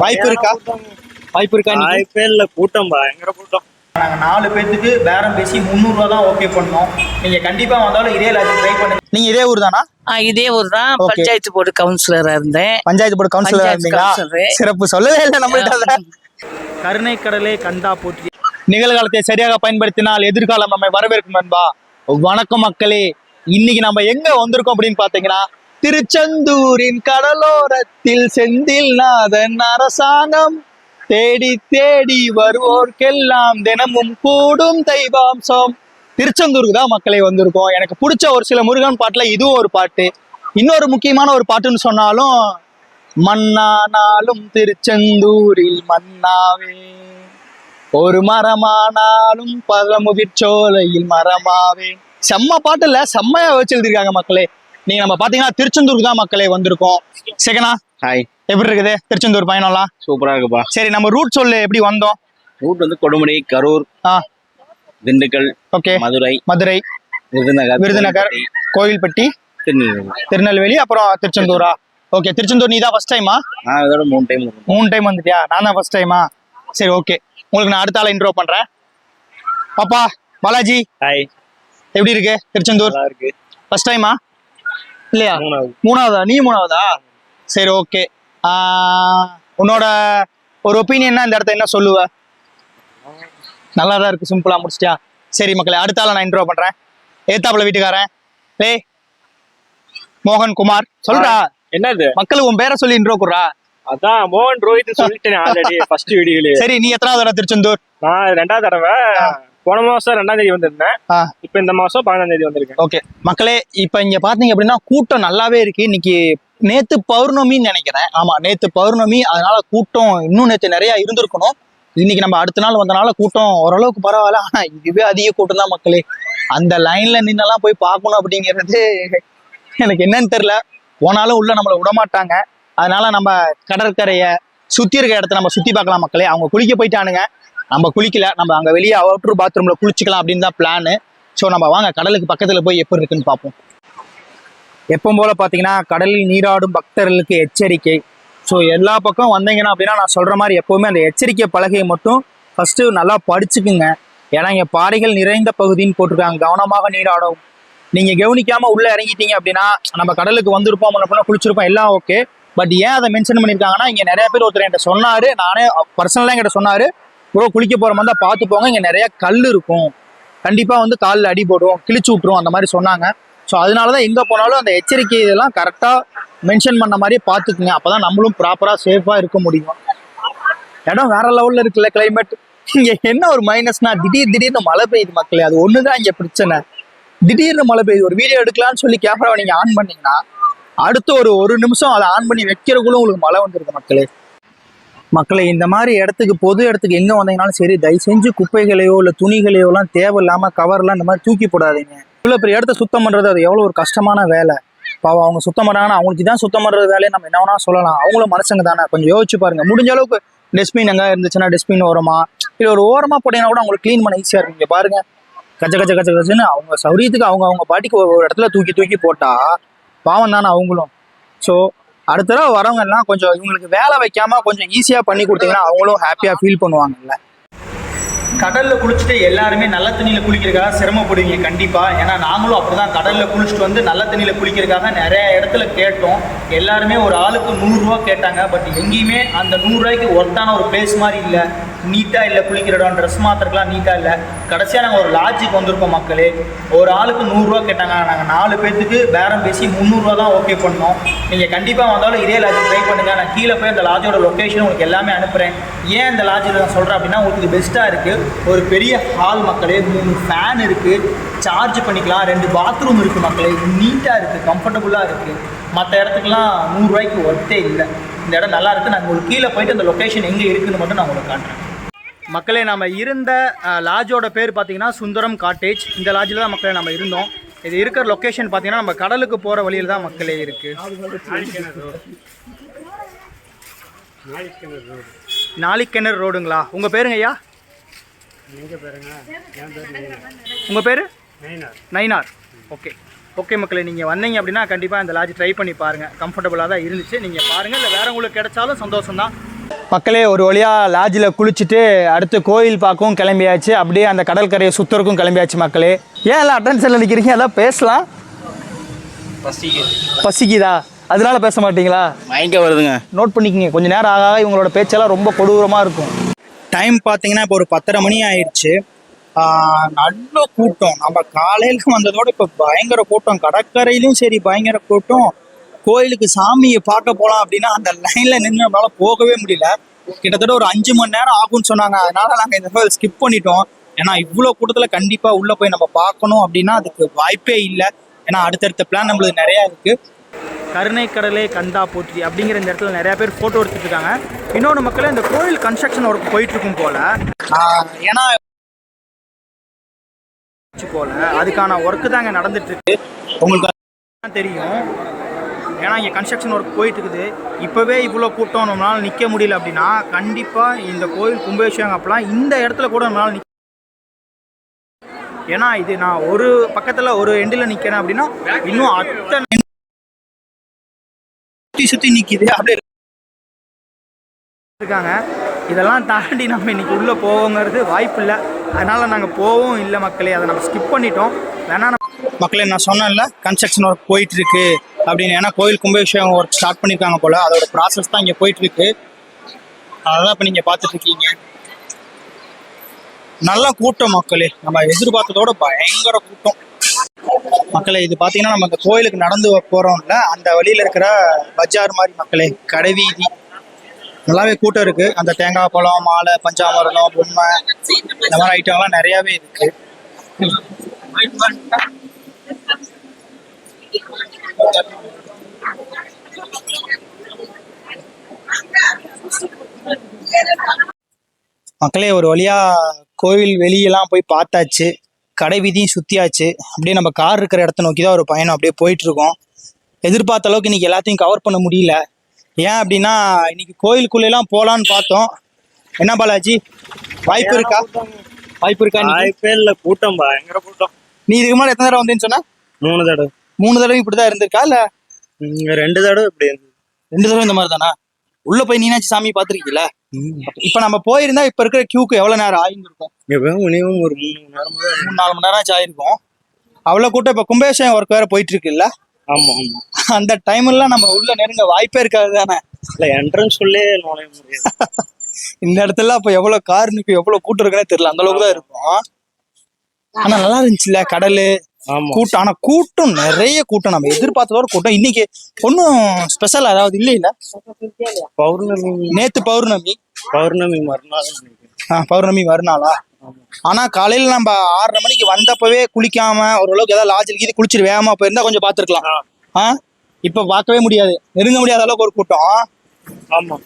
வாய்ப்பு இருக்கா? வாய்ப்பு இருக்கா? வாய்ப்பே இல்ல கூட்டம் பயங்கர கூட்டம். நாங்கள் நாலு பேர்த்துக்கு பேரம் பேசி முந்நூறுரூவா தான் ஓகே பண்ணோம். நீங்கள் கண்டிப்பாக வந்தாலும் இதே லாஜிக் ட்ரை பண்ணுங்க. நீங்க இதே ஊர் தானா? ஆ, இதே ஊர் தான். பஞ்சாயத்து போர்டு கவுன்சிலரா இருந்தேன். பஞ்சாயத்து போர்டு கவுன்சிலரா இருந்தீங்களா. சிறப்பு. சொல்லவே இல்லை நம்மள்ட்ட அதை. கருணை கடலே கந்தா போற்றி. நிகழ்காலத்தை சரியாக பயன்படுத்தினால் எதிர்காலம் நம்மை வரவேற்கும் நண்பா வணக்கம் மக்களே. இன்னைக்கு நம்ம எங்க வந்திருக்கோம் அப்படின்னு பாத்தீங்கன்னா திருச்செந்தூரின் கடலோரத்தில் செந்தில் நாதன் அரசாங்கம். தேடி தேடி வருவோர்க்கெல்லாம் தினமும் கூடும் தெய்வாம்சம் திருச்செந்தூருக்கு தான் மக்களே வந்திருக்கோம். எனக்கு பிடிச்ச ஒரு சில முருகன் பாட்டுல இதுவும் ஒரு பாட்டு. இன்னொரு முக்கியமான ஒரு பாட்டுன்னு சொன்னாலும் மண்ணானாலும் திருச்செந்தூரில் மன்னாவே. ஒரு மரமானாலும் பழமுதிர்ச்சோலையில் மரமாவே. செம்ம பாட்டுல செம்மையா வச்சு எழுதிருக்காங்க மக்களே. நீங்க நம்ம பாத்தீங்கன்னா திருச்செந்தூருக்கு தான் மக்களே வந்திருக்கோம். செகனா ஹாய் எப்படி இருக்குது? திருச்செந்தூர் பயணம்லாம்? சூப்பரா இருக்குப்பா. சரி நம்ம ரூட் சொல்லு எப்படி வந்தோம்? ரூட் வந்து கொடுமுடி கரூர் ஆ. திண்டுக்கல் ஓகே மதுரை மதுரை விருதுநகர் விருதுநகர் கோயில்பட்டி திருநெல்வேலி. திருநெல்வேலி அப்புறம் திருச்செந்தூரா? ஓகே திருச்செந்தூர் நீ தான் ஃபர்ஸ்ட் டைமா நான் இதோட மூணு டைம் மூணு டைம் வந்துட்டியா? நான் தான் ஃபர்ஸ்ட் டைமா சரி ஓகே உங்களுக்கு நான் அடுத்த ஆளை இன்ட்ரோ பண்றேன். பாப்பா பாலாஜி. ஹாய் எப்படி இருக்கு? திருச்செந்தூர்? நல்லா இருக்கு. ஃபர்ஸ்ட் டைமா இல்லையா? மூணாவது. நீ மூணாவதா? சரி ஓகே உன்னோட ஒரு ஒப்பீனியன்னா இந்த இடத்த என்ன சொல்லுவ? நல்லா தான் இருக்கு சிம்பிளா முடிச்சிட்டியா? சரி மக்களே அடுத்த ஆளை நான் இன்ட்ரோ பண்றேன். ஏத்தாப்புல வீட்டுக்காரன். டேய் மோகன் குமார் சொல்றா என்னது? மக்களுக்கு உன் பேரை சொல்லி இன்ட்ரோ குடுறா. அதான் மோகன் ரோஹித் சொல்லிட்டேன் ஆல்ரெடி ஃபர்ஸ்ட் வீடியோலயே சரி நீ எத்தனாவது தடவை திருச்செந்தூர்? நான் ரெண்டாவது தடவை. போன மாசம் ரெண்டாம் தேதி வந்திருந்தேன். இப்ப இந்த மாசம் பதினஞ்சாம் தேதி வந்திருக்கேன். ஓகே. மக்களே இப்ப இங்க பாத்தீங்க அப்படின்னா கூட்டம் நல்லாவே இருக்கு. இன்னைக்கு நேத்து பௌர்ணமின்னு நினைக்கிறேன். ஆமா நேத்து பௌர்ணமி. அதனால கூட்டம் இன்னும் நேத்து நிறைய இருந்திருக்கணும். இன்னைக்கு நம்ம அடுத்த நாள் வந்தனால கூட்டம் ஓரளவுக்கு பரவாயில்ல. ஆனா இதுவே அதிக கூட்டம் தான் மக்களே. அந்த லைன்ல நின்னெல்லாம் போய் பார்க்கணும் அப்படிங்கிறது எனக்கு என்னன்னு தெரியல. போனாலும் உள்ள நம்மளை விட மாட்டாங்க அதனால நம்ம கடற்கரையை சுத்தி இருக்க இடத்த நம்ம சுத்தி பார்க்கலாம் மக்களே. அவங்க குளிக்க போயிட்டானுங்க. நம்ம குளிக்கல நம்ம அங்கே வெளியே அவுட்ரு பாத்ரூமில் குளிச்சிக்கலாம் அப்படின்னு தான் பிளானு ஸோ நம்ம வாங்க கடலுக்கு பக்கத்தில் போய் எப்படி இருக்குன்னு பார்ப்போம். எப்போ போல் பார்த்தீங்கன்னா கடலில் நீராடும் பக்தர்களுக்கு எச்சரிக்கை. ஸோ எல்லா பக்கம் வந்தீங்கன்னா அப்படின்னா நான் சொல்கிற மாதிரி எப்போவுமே அந்த எச்சரிக்கை பலகையை மட்டும் ஃபஸ்ட்டு நல்லா படிச்சுக்குங்க. ஏன்னா இங்கே பாறைகள் நிறைந்த பகுதின்னு போட்டிருக்காங்க. கவனமாக நீராடும். நீங்கள் கவனிக்காமல் உள்ளே இறங்கிட்டீங்க அப்படின்னா நம்ம கடலுக்கு வந்திருப்போம் அப்படின்னா குளிச்சிருப்போம் எல்லாம் ஓகே பட் ஏன் அதை மென்ஷன் பண்ணியிருக்காங்கன்னா இங்கே நிறைய பேர் ஒருத்தர் என்கிட்ட சொன்னார். நானே பர்சனலாக என்கிட்ட சொன்னார். ப்ரோ குளிக்க போகிற மாதிரி தான் பார்த்து போங்க. இங்கே நிறையா கல் இருக்கும். கண்டிப்பாக வந்து காலில் அடி போடும் கிழிச்சு விட்ருவோம் அந்த மாதிரி சொன்னாங்க. ஸோ அதனால தான் எங்கே போனாலும் அந்த எச்சரிக்கை இதெல்லாம் கரெக்டாக மென்ஷன் பண்ண மாதிரியே பார்த்துக்குங்க. அப்போ தான் நம்மளும் ப்ராப்பராக சேஃபாக இருக்க முடியும். இடம் வேற லெவலில் இருக்குல்ல கிளைமேட் இங்கே என்ன ஒரு மைனஸ்னா திடீர் திடீர்னு மழை பெய்யுது மக்களே. அது ஒன்று தான் இங்கே பிரச்சனை. திடீர்னு மழை பெய்யுது. ஒரு வீடியோ எடுக்கலாம்னு சொல்லி கேமராவை நீங்கள் ஆன் பண்ணீங்கன்னா அடுத்த ஒரு ஒரு நிமிஷம் அதை ஆன் பண்ணி வைக்கிறக்குள்ள உங்களுக்கு மழை வந்துருக்கு மக்களே. மக்களை இந்த மாதிரி இடத்துக்கு பொது இடத்துக்கு எங்கே வந்தீங்கனாலும் சரி தயவு செஞ்சு குப்பைகளையோ இல்லை துணிகளையோலாம் தேவையில்லாமல் கவர்லாம் இந்த மாதிரி தூக்கி போடாதீங்க. இவ்வளோ பெரிய இடத்த சுத்தம் பண்ணுறது அது எவ்வளோ ஒரு கஷ்டமான வேலை. பாவம் அவங்க சுத்தம் பண்ணுறாங்கன்னா அவங்களுக்கு தான் சுத்தம் பண்ணுறது வேலையை நம்ம என்ன வேணா சொல்லலாம். அவங்களும் மனுஷங்க தானே. கொஞ்சம் யோசிச்சு பாருங்கள் முடிஞ்ச அளவுக்கு டஸ்ட்பின் எங்கே இருந்துச்சுன்னா டஸ்ட்பின் ஓரமா இல்லை ஒரு ஓரமாக போட்டீங்கன்னா கூட அவங்களுக்கு க்ளீன் பண்ண ஈஸியாக இருக்கும். இங்கே பாருங்க. கச்ச கச்ச கச்ச கச்சன்னு அவங்க சௌரியத்துக்கு அவங்க அவங்க பாட்டிக்கு ஒரு இடத்துல தூக்கி தூக்கி போட்டால் பாவம் தானே அவங்களும். ஸோ அடுத்த தடவை வரவங்க எல்லாம் கொஞ்சம் இவங்களுக்கு வேலை வைக்காம கொஞ்சம் ஈஸியாக பண்ணி கொடுத்தீங்கன்னா அவங்களும் ஹாப்பியாக ஃபீல் பண்ணுவாங்கல்ல. கடல்ல குளிச்சுட்டு எல்லாருமே நல்ல தண்ணியில குளிக்கிறதுக்காக சிரமப்படுவீங்க கண்டிப்பா. ஏன்னா நாங்களும் அப்படிதான். கடல்ல குளிச்சுட்டு வந்து நல்ல தண்ணியில குளிக்கிறதுக்காக நிறைய இடத்துல கேட்டோம். எல்லாருமே ஒரு ஆளுக்கு நூறுரூவா கேட்டாங்க. பட் எங்கேயுமே அந்த நூறுரூவாய்க்கு ஒர்த்தான ஒரு பிளேஸ் மாதிரி இல்லை. நீட்டாக இல்லை குளிக்கிற இடம் ட்ரெஸ் மாத்திரக்கலாம் நீட்டாக இல்லை. கடைசியாக நாங்கள் ஒரு லாட்ஜுக்கு வந்திருக்கோம் மக்களே. ஒரு ஆளுக்கு நூறுரூவா கேட்டாங்க நாங்கள் நாலு பேர்த்துக்கு பேரம் பேசி முந்நூறுரூவா தான் ஓகே பண்ணோம். நீங்கள் கண்டிப்பாக வந்தாலும் இதே லாட்ஜ் ட்ரை பண்ணுங்கள் நான் கீழே போய் அந்த லாட்ஜோட லொக்கேஷன் உங்களுக்கு எல்லாமே அனுப்புகிறேன் ஏன் அந்த லாட்ஜில் நான் சொல்கிறேன் அப்படின்னா உங்களுக்கு இது பெஸ்ட்டாக இருக்குது ஒரு பெரிய ஹால் மக்களே மூணு ஃபேன் இருக்குது சார்ஜ் பண்ணிக்கலாம். ரெண்டு பாத்ரூம் இருக்குது மக்களே. நீட்டாக இருக்குது கம்ஃபர்டபுளாக இருக்குது மற்ற இடத்துக்குலாம் நூறுரூவாய்க்கு ஒர்த்தே இல்லை. இந்த இடம் நல்லா இருக்குது நான் உங்களுக்கு கீழே போயிட்டு அந்த லொக்கேஷன் எங்கே இருக்குதுன்னு மட்டும் நான் உங்களுக்கு காட்டுறேன். மக்களே நம்ம இருந்த லாட்ஜோட பேர் பார்த்தீங்கன்னா சுந்தரம் காட்டேஜ் இந்த லாட்ஜில் தான் மக்களே நம்ம இருந்தோம். இது இருக்கிற லொக்கேஷன் பார்த்தீங்கன்னா நம்ம கடலுக்கு போகிற வழியில் தான் மக்களே இருக்குது நாளிக்கிணறு ரோடுங்களா? உங்கள் பேருங்க ஐயா? உங்கள் பேர் நைனார் ஓகே. ஓகே மக்களே நீங்கள் வந்தீங்க அப்படின்னா கண்டிப்பாக இந்த லாட்ஜ் ட்ரை பண்ணி பாருங்கள் கம்ஃபர்டபுளாக தான் இருந்துச்சு. நீங்கள் பாருங்கள் இல்லை வேறு உங்களுக்கு கிடைச்சாலும் சந்தோஷம் தான் மக்களே ஒரு வழியா லாட்ஜில் குளிச்சுட்டு அடுத்து கோயில் பார்க்கவும் கிளம்பியாச்சு. அப்படியே அந்த கடற்கரையை சுத்தறக்கும் கிளம்பியாச்சு மக்களே. ஏன் எல்லாம் அட்டென்ஷனில் நிற்கிறீங்க அதான் பேசலாம். பசிக்குதா. அதனால பேச மாட்டீங்களா? மயங்க வருதுங்க. நோட் பண்ணிக்கங்க. கொஞ்ச நேரம் ஆக இவங்களோட பேச்செல்லாம் ரொம்ப கொடூரமாக இருக்கும். டைம் பார்த்தீங்கன்னா இப்போ ஒரு பத்தரை மணி ஆயிடுச்சு. நல்ல கூட்டம். நம்ம காலையில் வந்ததோட இப்போ பயங்கர கூட்டம். கடற்கரையிலும் சரி பயங்கர கூட்டம். கோயிலுக்கு சாமியை பார்க்க போகலாம் அப்படின்னா அந்த லைனில் நின்று நம்மளால போகவே முடியல. கிட்டத்தட்ட ஒரு அஞ்சு மணி நேரம் ஆகும்னு சொன்னாங்க. அதனால நாங்கள் இந்த ஸ்கிப் பண்ணிட்டோம். ஏன்னா இவ்வளோ கூட்டத்தில் கண்டிப்பாக உள்ளே போய் நம்ம பார்க்கணும் அப்படின்னா அதுக்கு வாய்ப்பே இல்லை. ஏன்னா அடுத்தடுத்த பிளான் நம்மளுக்கு நிறையா இருக்குது கருணை கடலே கந்தா போற்றி அப்படிங்கிற இந்த இடத்துல நிறைய பேர் ஃபோட்டோ எடுத்துட்டு இருக்காங்க. இன்னொன்று மக்களே இந்த கோயில் கன்ஸ்ட்ரக்ஷன் ஒர்க் போயிட்டு இருக்கும் போல. ஏன்னா போல. அதுக்கான ஒர்க்கு தான் இங்கே நடந்துட்டு இருக்கு. உங்களுக்கு தெரியும். ஏன்னா இங்கே கன்ஸ்ட்ரக்ஷன் ஒர்க் போயிட்டு இருக்குது இப்போவே இவ்வளோ கூட்டம் நம்மளால் நிற்க முடியல அப்படின்னா கண்டிப்பாக இந்த கோயில் கும்பாபிஷேகம் அப்பெல்லாம் இந்த இடத்துல கூட நம்மளால் நிற்க ஏன்னா இது நான் ஒரு பக்கத்தில் ஒரு எண்டில் நிற்கிறேன் அப்படின்னா இன்னும் அத்தனை சுற்றி சுற்றி நிற்கிது அப்படியே இருக்காங்க. இதெல்லாம் தாண்டி நம்ம இன்னைக்கு உள்ளே போவோங்கிறது வாய்ப்பு இல்லை. அதனால் நாங்கள் போவோம் இல்லை மக்களே. அதை நம்ம ஸ்கிப் பண்ணிட்டோம். வேணா மக்களே நான் சொன்னேன்ல கன்ஸ்ட்ரக்ஷன் ஒர்க் போயிட்டுருக்கு. அப்படின்னு. ஏன்னா கோயில் கும்பாபிஷேகம் ஒர்க் ஸ்டார்ட் பண்ணியிருக்காங்க போல. அதோட ப்ராசஸ் தான் இங்கே போயிட்டு இருக்கு அதான் இப்போ நீங்கள் பார்த்துட்டு இருக்கீங்க நல்ல கூட்டம் மக்களே. நம்ம எதிர்பார்த்ததோட பயங்கர கூட்டம். மக்களே இது பார்த்தீங்கன்னா நம்ம இந்த கோயிலுக்கு நடந்து போகிறோம்ல அந்த வழியில் இருக்கிற பஜார் மாதிரி மக்களே கடைவீதி நல்லாவே கூட்டம் இருக்கு. அந்த தேங்காய் பழம் மாலை பஞ்சாமரணம் பொம்மை இந்த மாதிரி ஐட்டம்லாம் நிறையாவே இருக்கு. மக்களே ஒரு வழியா கோவில் வெளியெல்லாம் போய் பார்த்தாச்சு. கடை வீதியும் சுத்தியாச்சு. அப்படியே நம்ம கார் இருக்கிற இடத்த நோக்கி தான் ஒரு பயணம். அப்படியே போயிட்டு இருக்கோம் எதிர்பார்த்த அளவுக்கு இன்னைக்கு எல்லாத்தையும் கவர் பண்ண முடியல. ஏன் அப்படின்னா இன்னைக்கு கோயிலுக்குள்ளெல்லாம் போகலான்னு பார்த்தோம். என்ன பாலாஜி? வாய்ப்பு இருக்கா? வாய்ப்பு இருக்கா? வாய்ப்பே இல்ல. கூட்டம் பயங்கர கூட்டம்? நீ இதுக்கு முன்னாடி எத்தனை தடவை வந்தேன்னு சொன்னா? மூணு தடவை. மூணு தடவை இப்படிதான் இருந்திருக்கா? இல்ல ரெண்டு தடவை இப்படி ரெண்டு தடவை இந்த மாதிரி தானா உள்ள போய் நீனாச்சும் சாமி பாத்திருக்கீல இப்ப நம்ம போயிருந்தா இப்ப இருக்கிற கியூக்கு எவ்வளவு நேரம் ஆயிருந்திருக்கும்? மினிமம் ஒரு மூணு மணி நேரம். மூணு நாலு மணி நேரம் ஆச்சு ஆயிருக்கும். அவ்வளவு கூட்டம் இப்ப கும்பேஷன் ஒர்க் வேற போயிட்டு இருக்குல்ல ஆமா ஆமா. அந்த டைம்ல நம்ம உள்ள நெருங்க வாய்ப்பே இருக்காது தானே? இல்ல என்ட்ரன்ஸ் உள்ளே நுழைய முடியாது. இந்த இடத்துல அப்ப எவ்வளவு கார் நிக்கும் எவ்வளவு கூட்டம் இருக்குன்னே தெரியல. அந்த அளவுக்கு தான் இருக்கும். ஆனா நல்லா இருந்துச்சுல்ல கடலு கூட்டம். ஆனா கூட்டம் நிறைய கூட்டம். நம்ம எதிர்பார்த்ததோட கூட்டம். இன்னைக்கு ஒன்றும் ஸ்பெஷல் அதாவது இல்லை இல்ல? பௌர்ணமி. நேத்து பௌர்ணமி. பௌர்ணமி மறுநாள் பௌர்ணமி வருநாளா ஆனா காலையில நம்ம ஆறரை மணிக்கு வந்தப்பவே குளிக்காம ஓரளவுக்கு ஏதாவது லாட்ஜில் கீது குளிச்சுட்டு வேகமா போயிருந்தா கொஞ்சம் பார்த்துருக்கலாம். ஆ. இப்ப பார்க்கவே முடியாது. நெருங்க முடியாத அளவுக்கு ஒரு கூட்டம். ஆமா.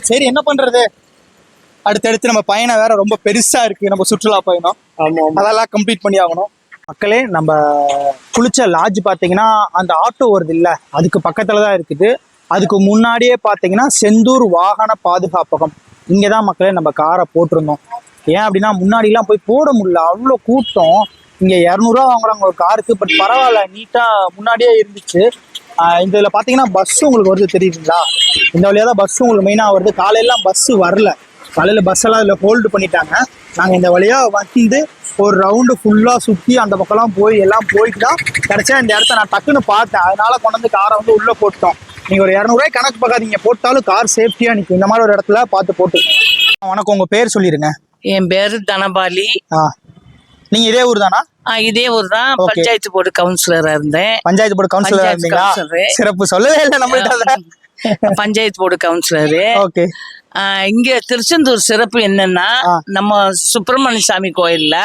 சரி என்ன பண்றது? அடுத்தடுத்து நம்ம பயணம் வேற ரொம்ப பெருசா இருக்கு. நம்ம சுற்றுலா பயணம். அதெல்லாம் கம்ப்ளீட் பண்ணி ஆகணும். மக்களே நம்ம குளிச்ச லாட்ஜ் பார்த்தீங்கன்னா அந்த ஆட்டோ வருது இல்ல அதுக்கு பக்கத்துல தான் இருக்குது. அதுக்கு முன்னாடியே பார்த்தீங்கன்னா செந்தூர் வாகன பாதுகாப்பகம். இங்கே தான் மக்களே நம்ம காரை போட்டிருந்தோம். ஏன் அப்படின்னா முன்னாடிலாம் போய் போட முடியல. அவ்வளோ கூட்டம். இங்கே இரநூறுவா வாங்குறாங்க ஒரு காருக்கு பட் பரவாயில்ல நீட்டாக முன்னாடியே இருந்துச்சு. இந்த இதில் பார்த்தீங்கன்னா பஸ் உங்களுக்கு வருது தெரியுதுங்களா? இந்த வழியாக தான் பஸ் உங்களுக்கு மெயினாக வருது. காலையெல்லாம் பஸ் வரல. காலையில் பஸ் எல்லாம் இதில் ஹோல்டு பண்ணிட்டாங்க. நாங்கள் இந்த வழியாக வந்து ஒரு ரவுண்டு ஃபுல்லாக சுற்றி அந்த பக்கம்லாம் போய் எல்லாம் போயிட்டு தான் கிடச்சா இந்த இடத்த நான் டக்குன்னு பார்த்தேன். அதனால கொண்டு வந்து காரை வந்து உள்ளே போட்டோம் நீங்கள் ஒரு இரநூறுவாய் கணக்கு பார்க்காதீங்க. போட்டாலும் கார் சேஃப்டியாக நிற்கும் இந்த மாதிரி ஒரு இடத்துல பார்த்து போட்டு. வணக்கம். உங்கள் பேர் சொல்லிடுங்க என் பேரு தனபாலி. ஆ. நீங்கள் இதே ஊர் தானா இதே ஊர் தான். பஞ்சாயத்து போர்டு கவுன்சிலரா இருந்தேன். பஞ்சாயத்து போர்டு கவுன்சிலர் இருந்தீங்களா. சிறப்பு. சொல்லவே இல்லை நம்மள்ட்ட பஞ்சாயத்து போர்டு கவுன்சிலரு. ஓகே. இங்க திருச்செந்தூர் சிறப்பு என்னன்னா. நம்ம சுப்பிரமணிய சாமி கோயில்ல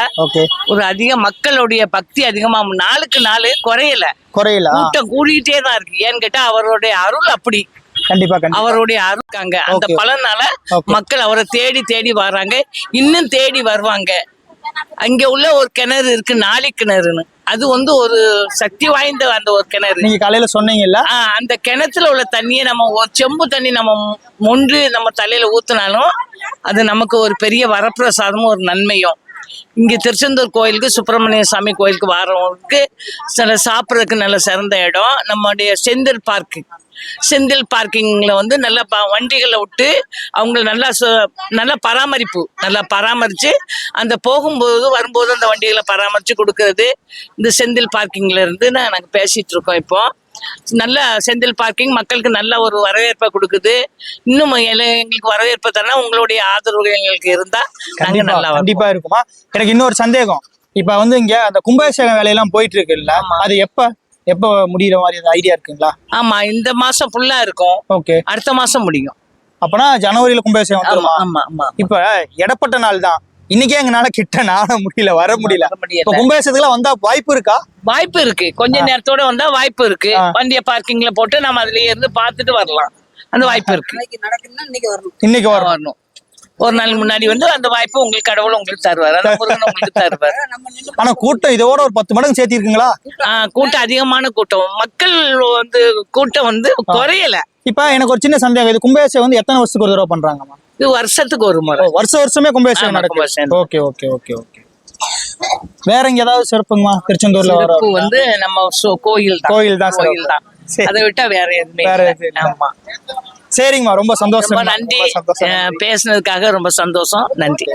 ஒரு அதிக மக்களுடைய பக்தி அதிகமா நாளுக்கு நாள் குறையல. குறையில? கூட்டம் கூடிக்கிட்டே தான் இருக்கு. ஏன்னு கேட்டா அவருடைய அருள் அப்படி. கண்டிப்பா அவருடைய அருள்காங்க அந்த. பலனால. மக்கள் அவரை தேடி தேடி வர்றாங்க இன்னும் தேடி வருவாங்க. அங்க உள்ள ஒரு கிணறு இருக்கு நாளி கிணறுன்னு. அது வந்து ஒரு சக்தி வாய்ந்த அந்த ஒரு கிணறு. நீங்க காலையில சொன்னீங்கல்ல? அந்த கிணத்துல உள்ள தண்ணியை நம்ம ஒரு செம்பு தண்ணி நம்ம மொண்டு நம்ம தலையில ஊத்துனாலும் அது நமக்கு ஒரு பெரிய வரப்பிரசாதமும் ஒரு நன்மையும். இங்க திருச்செந்தூர் கோயிலுக்கு சுப்பிரமணிய சாமி கோயிலுக்கு வரவங்களுக்கு சில சாப்பிட்றதுக்கு நல்ல சிறந்த இடம். நம்முடைய செந்தில் பார்க்கு. செந்தில் பார்க்கிங்ல வந்து நல்லா ப- வண்டிகளை விட்டு அவங்க நல்லா நல்லா பராமரிப்பு நல்லா பராமரிச்சு அந்த போகும்போது வரும்போது அந்த வண்டிகளை பராமரிச்சு கொடுக்கறது இந்த செந்தில் பார்க்கிங்ல இருந்து நான் நாங்கள் பேசிட்டு இருக்கோம் இப்போ. நல்ல செந்தில் பார்க்கிங் மக்களுக்கு நல்ல ஒரு வரவேற்பை கொடுக்குது. இன்னும் எங்களுக்கு வரவேற்பை தரனா உங்களுடைய ஆதரவு எங்களுக்கு இருந்தா நாங்க நல்லா. கண்டிப்பா இருக்குமா? எனக்கு இன்னொரு சந்தேகம். இப்ப வந்து இங்க அந்த கும்பாபிஷேகம் வேலையெல்லாம் போயிட்டு இருக்குல்ல அது எப்ப எப்ப முடியிற மாதிரி ஐடியா இருக்குங்களா? ஆமா இந்த மாசம் ஃபுல்லா இருக்கும். ஓகே அடுத்த மாசம் முடியும். அப்பனா ஜனவரியில கும்பாபிஷேகம் ஆமா வந்துருமா? ஆமா ஆமா இப்ப இடப்பட்ட நாள் தான். இன்னைக்கே எங்கனால கிட்ட நாட முடியல வர முடியல. இப்ப கும்பாபிஷேகத்துக்குலாம் வந்தா வாய்ப்பு இருக்கா? வாய்ப்பு இருக்கு. கொஞ்ச நேரத்தோட வந்தா வாய்ப்பு இருக்கு. வண்டிய பார்க்கிங்ல போட்டு நம்ம அதுலயே இருந்து பார்த்துட்டு வரலாம். அந்த வாய்ப்பு இருக்கு. இன்னைக்கு வரும் வரணும். ஒரு நாள் முன்னாடி வந்து அந்த வாய்ப்பு உங்களுக்கு கடவுள் உங்களுக்கு தருவார். அந்த முருகன் உங்களுக்கு தருவார். ஆனா கூட்டம் இதோட ஒரு பத்து மடங்கு சேர்த்திருக்குங்களா? ஆ, கூட்டம் அதிகமான கூட்டம். மக்கள் வந்து கூட்டம் வந்து குறையல. இப்ப எனக்கு ஒரு சின்ன சந்தேகம். இது கும்பாபிஷேகம் வந்து எத்தனை வருஷத்துக்கு ஒரு தடவை பண்றாங்கம்மா? இது வருஷத்துக்கு ஒரு முறை. வருஷ வருஷமே கும்பாபிஷேகம் நடக்கும். Okay okay okay okay. வேற எங்க ஏதாவது சிறப்புங்கம்மா? திருச்செந்தூர்ல வந்து நம்ம கோயில் கோயில் தான். கோயில் தான். அதை விட்டா வேற எதுவுமே. ஆமா. சரிங்கம்மா ரொம்ப சந்தோஷம். நன்றி. பேசுனதுக்காக ரொம்ப சந்தோஷம். நன்றி.